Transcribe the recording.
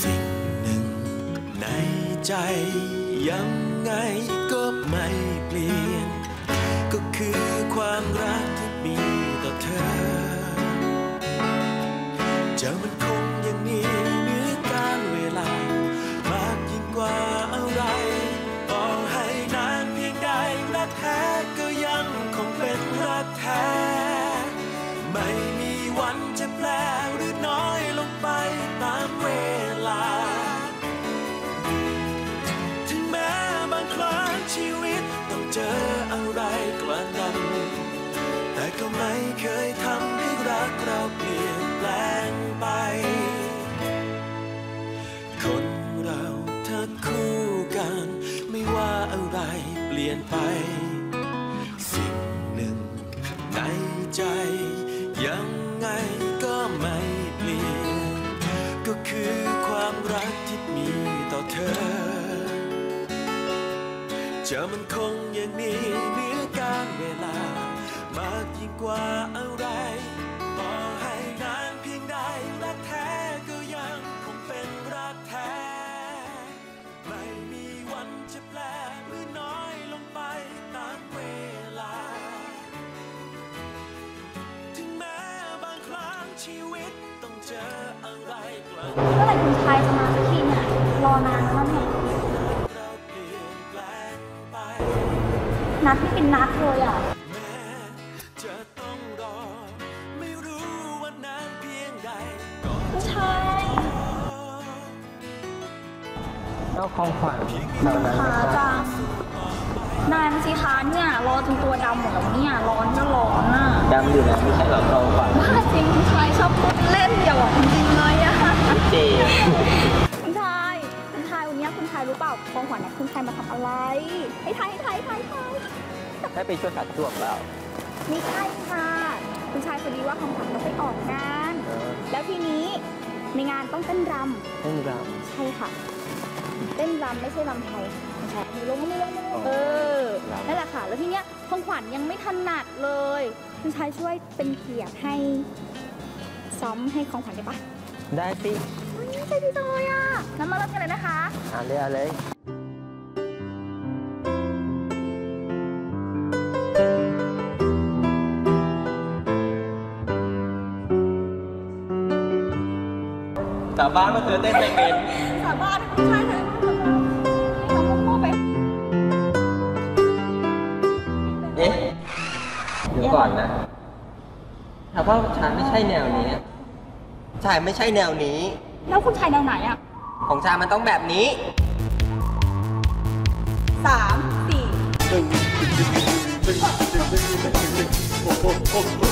สิ่งหนึ่งในใจยังไงก็ไม่เปลี่ยน ก็คือความรักที่มีต่อเธอ จะมันคงอย่างนี้เนื้อการเวลามากยิ่งกว่าอะไรต่อให้นานเพียงใดรักแท้ก็ยังคงเป็นรักแท้ ไม่มีวันจะแปล เคยทำให้รักเราเปลี่ยนแปลงไป คนเราถ้าคู่กัน ไม่ว่าอะไรเปลี่ยนไป สิ่งหนึ่งในใจ ยังไงก็ไม่เปลี่ยน ก็คือความรักที่มีต่อเธอจะมันคงอยังมีเหนื งกว่าอะไรต่อให้นานเพียงใดรักแท้ก็ยังคงเป็นรักแท้ ไม่มีวันจะแปลหรือน้อยลงไปตามเวลา ถึงแม้บางครั้งชีวิตต้องเจออะไรกลับเมื่อไหร่คุณชายจะมาสักทีเนี่ยรอนานแล้วเนี่ยนัดไม่เป็นนัดเลยอะ ของขวัญตอนนั้นขาจังนานสิคะเนี่ยรอจนตัวดำหมดแล้วเนี่ยร้อนก็ร้อนอะดำอยู่แล้วไม่ใช่เหรอของขวัญบ้าจริงคุณชายชอบพูดเล่นอย่าหวังจริงเลยอะเจคุณชายคุณชายวันนี้คุณชายรู้เปล่าของขวัญเนี่ยคุณชายมาทำอะไรให้ทายให้ทายให้ทายให้ทายได้ไปช่วยขัดช่วงแล้วไม่ใช่ค่ะ คุณชายพอดีว่าของขวัญเราไปออกงานเออแล้วทีนี้ในงานต้องเต้นรำเล่นรใช่ค่ะ เต้นรำไม่ใช่รำไทยใช่มือลงมือลงมือลงเออนั่นแหละค่ะ แล้วทีเนี้ยของขวัญยังไม่ถนัดเลย คุณชายช่วยเป็นเกียรติให้ซ้อมให้ของขวัญได้ปะำได้สิอุ๊ยใจดีจังเลยอะงั้นมาเริ่มกันเลยนะคะอ่านเลยอ่านเลยสาบานว่าเธอเต้นไม่เป็นสาบานคุณชาย ก่อนนะแต่ว่าฉันไม่ใช่แนวนี้ชายไม่ใช่แนวนี้ แล้วคุณชายแนวไหนอะของชายมันต้องแบบนี้สามสี่ โอ้โหโอ้โห